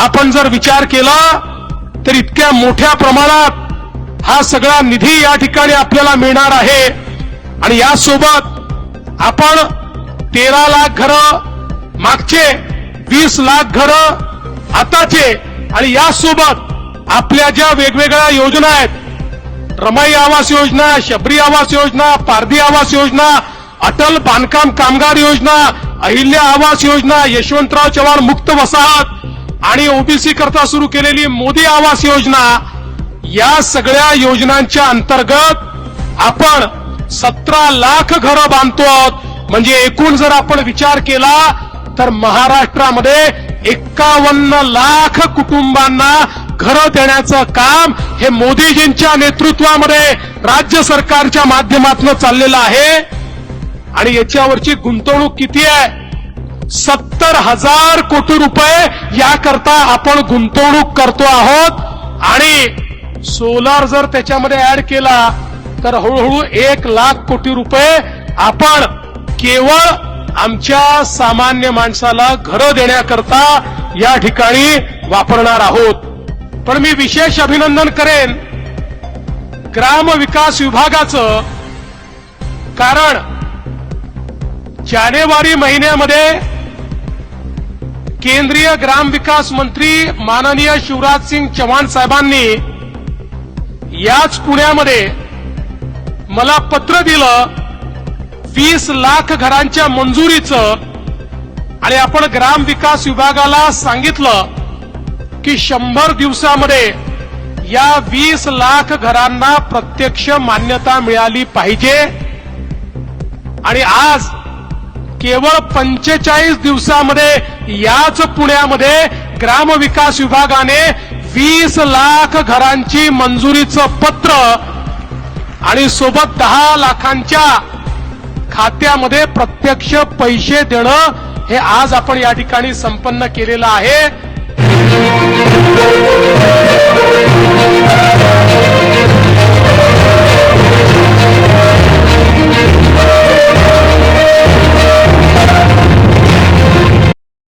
आपण जर विचार केला तर इतक्या मोठ्या प्रमाणात हा सगळा निधी या ठिकाणी आपल्याला मिळणार आहे. आणि यासोबत आपण तेरा लाख घरं मागचे वीस लाख घरं आताचे आणि यासोबत आपल्या ज्या वेगवेगळ्या योजना आहेत रमाई आवास योजना शबरी आवास योजना पारधी आवास योजना अटल बांधकाम कामगार योजना अहिल्या आवास योजना यशवंतराव चव्हाण मुक्त वसाहत आणि ओबीसी करता सुरू केलेली मोदी आवास योजना या सगळ्या योजनांच्या अंतर्गत आपण सतरा लाख घरं बांधतो आहोत. म्हणजे एकूण जर आपण विचार केला तर महाराष्ट्रामध्ये एक्कावन्न लाख कुटुंबांना घरं देण्याचं काम हे मोदीजींच्या नेतृत्वामध्ये राज्य सरकारच्या माध्यमातून चाललेलं आहे. आणि याच्यावरची गुंतवणूक किती आहे? सत्तर हजार कोटी रुपये याकरता आपण गुंतवणूक करतो आहोत. आणि सोलार जर त्याच्यामध्ये ऍड केला तर हळूहळू एक लाख कोटी रुपये आपण केवळ आमच्या सामान्य माणसाला घरं देण्याकरता या ठिकाणी वापरणार आहोत. पण मी विशेष अभिनंदन करेन ग्राम विकास विभागाचं कारण जानेवारी महिन्यामध्ये केंद्रीय ग्रामविकास मंत्री माननीय शिवराज सिंग चव्हाण साहेबांनी याच पुण्यामध्ये मला पत्र दिलं वीस लाख घरांच्या मंजुरीचं आणि आपण ग्राम विकास विभागाला सांगितलं की शंभर दिवसामध्ये या वीस लाख घरांना प्रत्यक्ष मान्यता मिळाली पाहिजे. आणि आज केवळ पंचेचाळीस दिवसामध्ये याच पुण्यामध्ये ग्रामविकास विभागाने वीस लाख घरांची मंजुरीचं पत्र आणि सोबत दहा लाखांच्या खात्यामध्ये प्रत्यक्ष पैसे देणं हे आज आपण या ठिकाणी संपन्न केलेलं आहे.